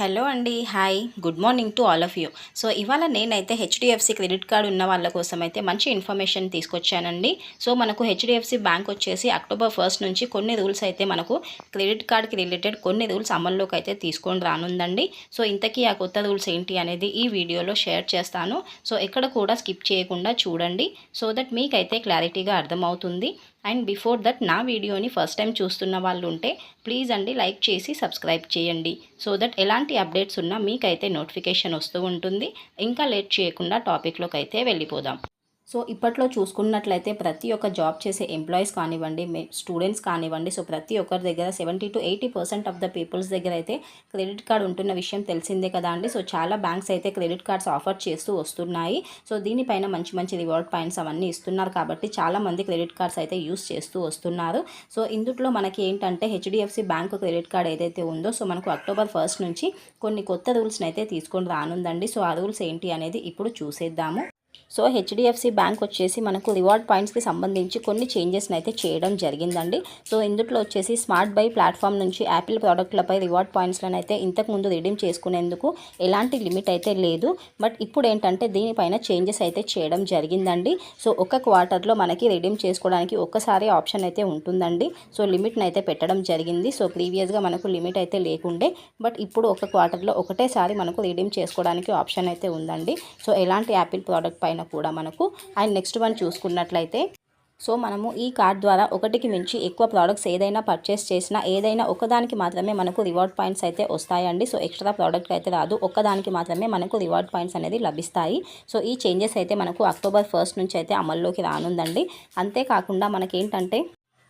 Hello అండి hi. Good morning to all of you. So ఇవాళ నేనైతే హెచ్డిఎఫ్సి క్రెడిట్ కార్డు ఉన్న వాళ్ళ కోసం అయితే మంచి ఇన్ఫర్మేషన్ తీసుకొచ్చానండి. సో మనకు హెచ్డిఎఫ్సి బ్యాంక్ వచ్చేసి అక్టోబర్ ఫస్ట్ నుంచి కొన్ని రూల్స్ అయితే మనకు క్రెడిట్ కార్డ్కి రిలేటెడ్ కొన్ని రూల్స్ అమల్లోకి అయితే తీసుకొని రానుందండి. సో ఇంతకీ ఆ కొత్త రూల్స్ ఏంటి అనేది ఈ వీడియోలో షేర్ చేస్తాను. సో ఎక్కడ కూడా స్కిప్ చేయకుండా చూడండి. సో దట్ మీకైతే క్లారిటీగా అర్థమవుతుంది. అండ్ బిఫోర్ దట్ నా వీడియోని ఫస్ట్ టైం చూస్తున్న వాళ్ళు ఉంటే ప్లీజ్ అండి లైక్ చేసి సబ్స్క్రైబ్ చేయండి. సో దట్ ఎలాంటి అప్డేట్స్ ఉన్నా మీకైతే నోటిఫికేషన్ వస్తూ ఉంటుంది. ఇంకా లేట్ చేయకుండా టాపిక్లోకి అయితే వెళ్ళిపోదాం. సో ఇప్పట్లో చూసుకున్నట్లయితే ప్రతి ఒక్క జాబ్ చేసే ఎంప్లాయీస్ కానివ్వండి స్టూడెంట్స్ కానివ్వండి సో ప్రతి ఒక్కరి దగ్గర seventy to eighty percent of the peoples దగ్గర అయితే క్రెడిట్ కార్డ్ ఉంటున్న విషయం తెలిసిందే కదా అండి. సో చాలా బ్యాంక్స్ అయితే క్రెడిట్ కార్డ్స్ ఆఫర్ చేస్తూ వస్తున్నాయి. సో దీనిపైన మంచి మంచి రివార్డ్ పాయింట్స్ అవన్నీ ఇస్తున్నారు కాబట్టి చాలా మంది క్రెడిట్ కార్డ్స్ అయితే యూస్ చేస్తూ వస్తున్నారు. సో ఇందులో మనకి ఏంటంటే హెచ్డిఎఫ్సి బ్యాంక్ క్రెడిట్ కార్డ్ ఏదైతే ఉందో సో మనకు అక్టోబర్ ఫస్ట్ నుంచి కొన్ని కొత్త రూల్స్ని అయితే తీసుకొని రానుందండి. సో ఆ రూల్స్ ఏంటి అనేది ఇప్పుడు చూసేద్దాము. సో హెచ్డిఎఫ్సి బ్యాంక్ వచ్చేసి మనకు రివార్డ్ పాయింట్స్కి సంబంధించి కొన్ని చేంజెస్ని అయితే చేయడం జరిగిందండి. సో ఇందులో వచ్చేసి స్మార్ట్ బై ప్లాట్ఫామ్ నుంచి యాపిల్ ప్రోడక్ట్లపై రివార్డ్ పాయింట్స్లను అయితే ఇంతకుముందు రిడీమ్ చేసుకునేందుకు ఎలాంటి లిమిట్ అయితే లేదు. బట్ ఇప్పుడు ఏంటంటే దీనిపైన చేంజెస్ అయితే చేయడం జరిగిందండి. సో ఒక క్వార్టర్లో మనకి రిడీమ్ చేసుకోవడానికి ఒక్కసారి ఆప్షన్ అయితే ఉంటుందండి. సో లిమిట్ని అయితే పెట్టడం జరిగింది. సో ప్రీవియస్గా మనకు లిమిట్ అయితే లేకుండే బట్ ఇప్పుడు ఒక క్వార్టర్లో ఒకటేసారి మనకు రిడీమ్ చేసుకోవడానికి ఆప్షన్ అయితే ఉందండి. సో ఎలాంటి యాపిల్ ప్రోడక్ట్ పైన కూడా మనకు. అండ్ నెక్స్ట్ వన్ చూసుకున్నట్లయితే సో మనము ఈ కార్డ్ ద్వారా ఒకటికి మించి ఎక్కువ ప్రోడక్ట్స్ ఏదైనా పర్చేస్ చేసినా ఏదైనా ఒకదానికి మాత్రమే మనకు రివార్డ్ పాయింట్స్ అయితే వస్తాయండి. సో ఎక్స్ట్రా ప్రోడక్ట్ అయితే రాదు. ఒక్కదానికి మాత్రమే మనకు రివార్డ్ పాయింట్స్ అనేది లభిస్తాయి. సో ఈ చేంజెస్ అయితే మనకు అక్టోబర్ ఫస్ట్ నుంచి అయితే అమల్లోకి రానుందండి. అంతేకాకుండా మనకేంటంటే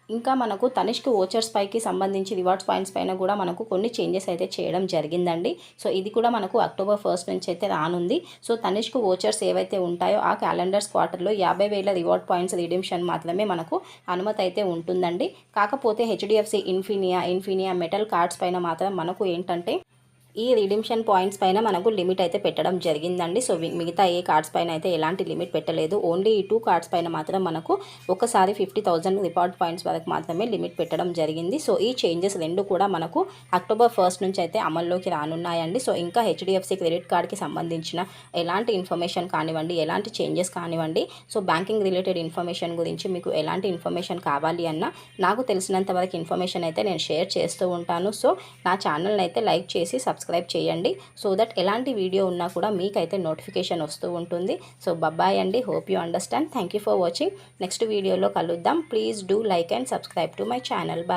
ఇంకా మనకు తనిష్క్ ఓచర్స్ పైకి సంబంధించి రివార్డ్స్ పాయింట్స్ పైన కూడా మనకు కొన్ని చేంజెస్ అయితే చేయడం జరిగిందండి. సో ఇది కూడా మనకు అక్టోబర్ ఫస్ట్ నుంచి అయితే రానుంది. సో తనిష్క్ ఓచర్స్ ఏవైతే ఉంటాయో ఆ క్యాలెండర్స్ క్వార్టర్లో యాభై వేల రివార్డ్ పాయింట్స్ రిడిమ్షన్ మాత్రమే మనకు అనుమతి అయితే ఉంటుందండి. కాకపోతే HDFC Infinia Infinia metal cards పైన మాత్రం మనకు ఏంటంటే ఈ రిడిమ్షన్ పాయింట్స్ పైన మనకు లిమిట్ అయితే పెట్టడం జరిగిందండి. సో మిగతా ఏ కార్డ్స్ పైన అయితే ఎలాంటి లిమిట్ పెట్టలేదు. ఓన్లీ ఈ టూ కార్డ్స్ పైన మాత్రం మనకు ఒకసారి ఫిఫ్టీ థౌజండ్ రివార్డ్ పాయింట్స్ వరకు మాత్రమే లిమిట్ పెట్టడం జరిగింది. సో ఈ చేంజెస్ రెండు కూడా మనకు అక్టోబర్ ఫస్ట్ నుంచి అయితే అమల్లోకి రానున్నాయండి. సో ఇంకా హెచ్డిఎఫ్సి క్రెడిట్ కార్డ్కి సంబంధించిన ఎలాంటి ఇన్ఫర్మేషన్ కానివ్వండి ఎలాంటి చేంజెస్ కానివ్వండి సో బ్యాంకింగ్ రిలేటెడ్ ఇన్ఫర్మేషన్ గురించి మీకు ఎలాంటి ఇన్ఫర్మేషన్ కావాలి అన్నా నాకు తెలిసినంత వరకు ఇన్ఫర్మేషన్ అయితే నేను షేర్ చేస్తూ ఉంటాను. సో నా ఛానల్ని అయితే లైక్ చేసి సబ్స్క్రైబ్ సబ్స్క్రైబ్ చేయండి. సో దట్ ఎలాంటి వీడియో ఉన్నా కూడా మీకైతే నోటిఫికేషన్ వస్తూ ఉంటుంది. సో బబ్బాయ్ అండి. Hope you understand thank for watching next వీడియోలో కలుద్దాం. Please do like and subscribe to my channel bye